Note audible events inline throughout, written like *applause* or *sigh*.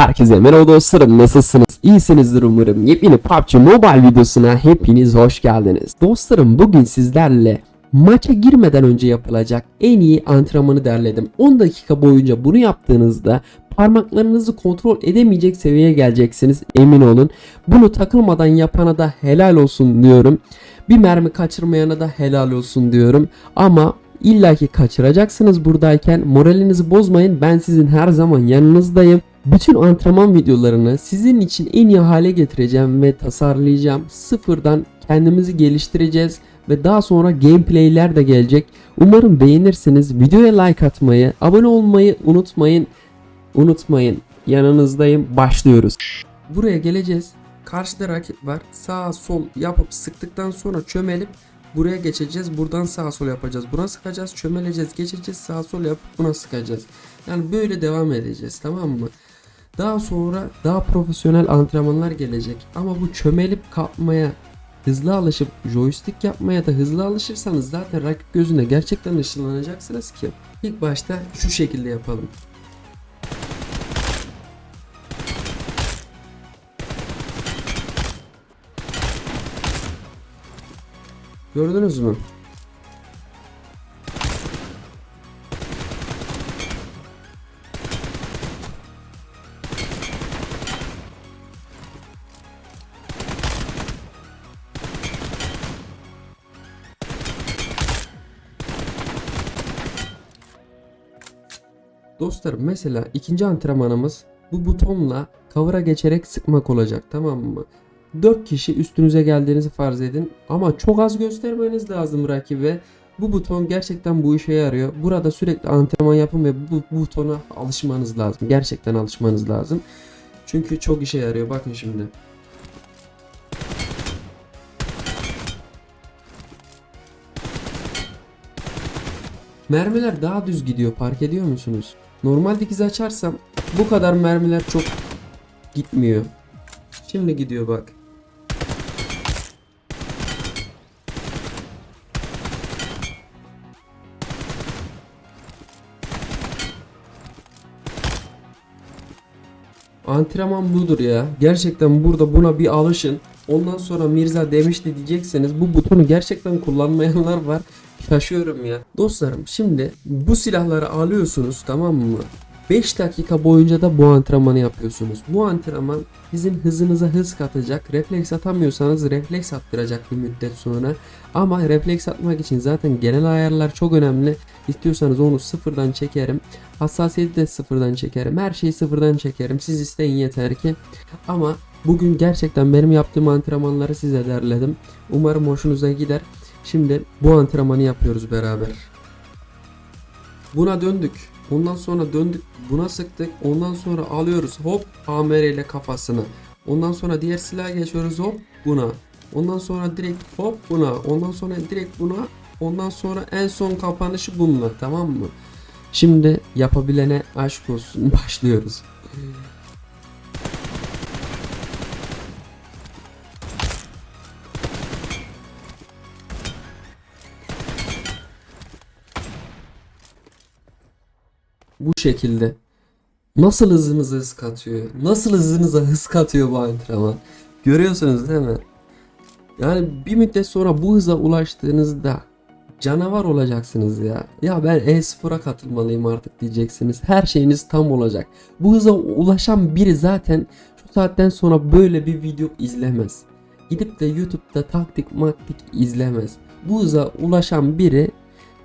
Herkese merhaba dostlarım nasılsınız? İyisinizdir umarım. Yepyeni PUBG Mobile videosuna hepiniz hoş geldiniz. Dostlarım bugün sizlerle maça girmeden önce yapılacak en iyi antrenmanı derledim. 10 dakika boyunca bunu yaptığınızda parmaklarınızı kontrol edemeyecek seviyeye geleceksiniz emin olun. Bunu takılmadan yapana da helal olsun diyorum. Bir mermi kaçırmayana da helal olsun diyorum. Ama İlla ki kaçıracaksınız buradayken moralinizi bozmayın ben sizin her zaman yanınızdayım. Bütün antrenman videolarını sizin için en iyi hale getireceğim ve tasarlayacağım. Sıfırdan kendimizi geliştireceğiz ve daha sonra gameplayler de gelecek. Umarım beğenirsiniz. Videoya like atmayı, abone olmayı unutmayın. Unutmayın. Yanınızdayım. Başlıyoruz. Buraya geleceğiz. Karşıda rakip var. Sağ sol yapıp sıktıktan sonra çömelip Buraya geçeceğiz. Buradan sağa sol yapacağız. Buna sıkacağız. Çömeleceğiz. Geçeceğiz. Sağa sol yapıp buna sıkacağız. Yani böyle devam edeceğiz. Tamam mı? Daha sonra daha profesyonel antrenmanlar gelecek. Ama bu çömelip kalkmaya hızlı alışıp joystick yapmaya da hızlı alışırsanız zaten rakip gözünde gerçekten ışınlanacaksınız ki. İlk başta şu şekilde yapalım. Gördünüz mü? Dostlarım mesela ikinci antrenmanımız bu butonla cover'a geçerek sıkmak olacak tamam mı? 4 kişi üstünüze geldiğinizi farz edin ama çok az göstermeniz lazım rakibe. Bu buton gerçekten bu işe yarıyor. Burada sürekli antrenman yapın ve bu butona alışmanız lazım. Gerçekten alışmanız lazım. Çünkü çok işe yarıyor. Bakın şimdi. Mermiler daha düz gidiyor. Fark ediyor musunuz? Normal dikiz açarsam bu kadar mermiler çok gitmiyor. Şimdi gidiyor bak. Antrenman budur ya. Gerçekten burada buna bir alışın. Ondan sonra Mirza demişti diyecekseniz bu butonu gerçekten kullanmayanlar var. Şaşıyorum ya. Dostlarım şimdi bu silahları alıyorsunuz tamam mı? 5 dakika boyunca da bu antrenmanı yapıyorsunuz. Bu antrenman sizin hızınıza hız katacak. Refleks atamıyorsanız refleks attıracak bir müddet sonra. Ama refleks atmak için zaten genel ayarlar çok önemli. İstiyorsanız onu sıfırdan çekerim. Hassasiyeti de sıfırdan çekerim. Her şeyi sıfırdan çekerim. Siz isteyin yeter ki. Ama bugün gerçekten benim yaptığım antrenmanları size derledim. Umarım hoşunuza gider. Şimdi bu antrenmanı yapıyoruz beraber. Buna döndük. Ondan sonra döndük buna sıktık. Ondan sonra alıyoruz hop AMR ile kafasını. Ondan sonra diğer silaha geçiyoruz hop buna. Ondan sonra direkt hop buna. Ondan sonra direkt buna. Ondan sonra en son kapanışı bununla tamam mı? Şimdi yapabilene aşk olsun *laughs* başlıyoruz. Bu şekilde. Nasıl hızınıza hız katıyor? Nasıl hızınıza hız katıyor bu antrenman? Görüyorsunuz değil mi? Yani bir müddet sonra bu hıza ulaştığınızda canavar olacaksınız ya. Ya ben e-spora katılmalıyım artık diyeceksiniz. Her şeyiniz tam olacak. Bu hıza ulaşan biri zaten şu saatten sonra böyle bir video izlemez. Gidip de YouTube'da taktik maktik izlemez. Bu hıza ulaşan biri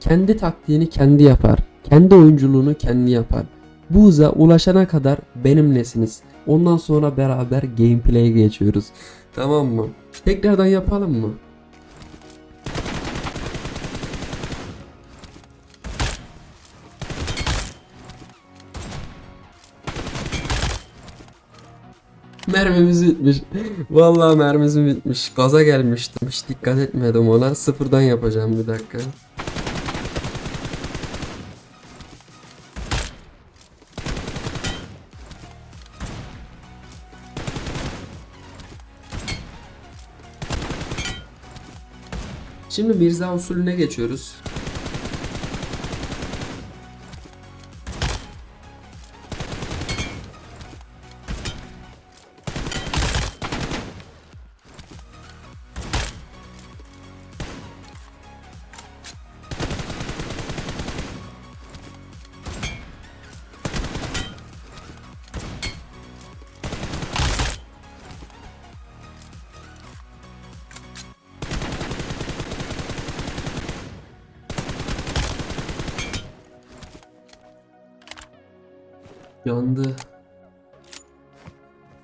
kendi taktiğini kendi yapar. Kendi oyunculuğunu kendi yapar. Bu ulaşana kadar benimlesiniz. Ondan sonra beraber gameplay'e geçiyoruz. Tamam mı? Tekrardan yapalım mı? Mermimiz bitmiş. Vallahi mermimiz bitmiş. Gaza gelmiştim. Hiç dikkat etmedim ona. Sıfırdan yapacağım bir dakika. Şimdi Mirza usulüne geçiyoruz. Yandı.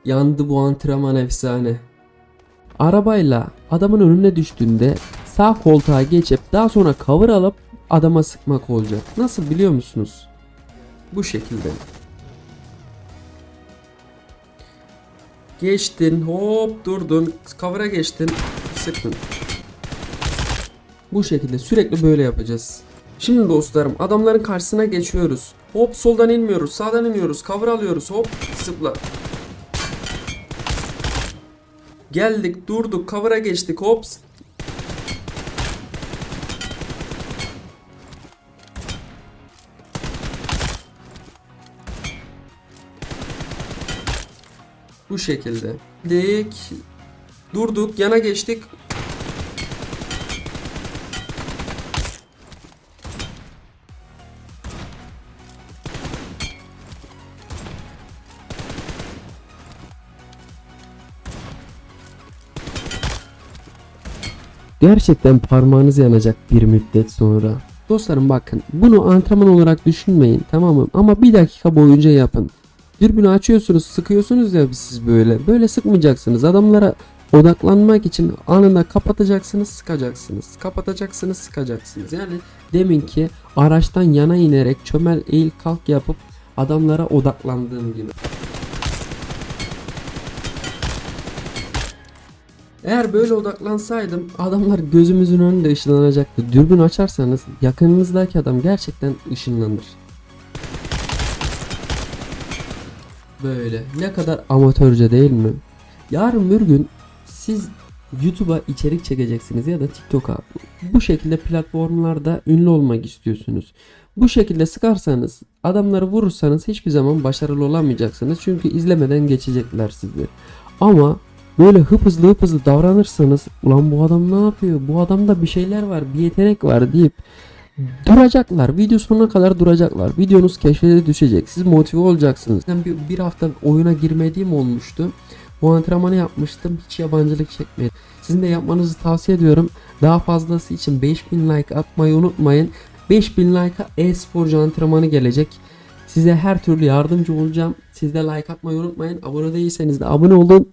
Yandı bu antrenman efsane. Arabayla adamın önüne düştüğünde sağ koltuğa geçip daha sonra cover alıp adama sıkmak olacak. Nasıl biliyor musunuz? Bu şekilde. Geçtin, hop durdun, cover'a geçtin, sıktın. Bu şekilde sürekli böyle yapacağız. Şimdi dostlarım adamların karşısına geçiyoruz. Hop soldan inmiyoruz, sağdan iniyoruz, cover alıyoruz, hop zıpla. Geldik, durduk, cover'a geçtik, hop. Bu şekilde. Dik. Durduk, yana geçtik. Gerçekten parmağınız yanacak bir müddet sonra. Dostlarım bakın bunu antrenman olarak düşünmeyin tamam mı? Ama bir dakika boyunca yapın. Dürbünü açıyorsunuz sıkıyorsunuz ya siz böyle. Böyle sıkmayacaksınız. Adamlara odaklanmak için anında kapatacaksınız sıkacaksınız. Kapatacaksınız sıkacaksınız. Yani deminki araçtan yana inerek çömel eğil kalk yapıp adamlara odaklandığım gibi. Eğer böyle odaklansaydım adamlar gözümüzün önünde ışınlanacaktı. Dürbün açarsanız yakınınızdaki adam gerçekten ışınlanır. Böyle ne kadar amatörce değil mi? Yarın bir gün siz YouTube'a içerik çekeceksiniz ya da TikTok'a. Bu şekilde platformlarda ünlü olmak istiyorsunuz. Bu şekilde sıkarsanız, adamları vurursanız hiçbir zaman başarılı olamayacaksınız. Çünkü izlemeden geçecekler sizi. Ama böyle hıp hızlı hıp hızlı davranırsanız ulan bu adam ne yapıyor? Bu adamda bir şeyler var, bir yetenek var deyip duracaklar. Video sonuna kadar duracaklar. Videonuz keşfete düşecek. Siz motive olacaksınız. Ben bir, bir hafta oyuna girmediğim olmuştu. Bu antrenmanı yapmıştım. Hiç yabancılık çekmedim. Sizin de yapmanızı tavsiye ediyorum. Daha fazlası için 5000 like atmayı unutmayın. 5000 like'a e-sporcu antrenmanı gelecek. Size her türlü yardımcı olacağım. Siz de like atmayı unutmayın. Abone değilseniz de abone olun.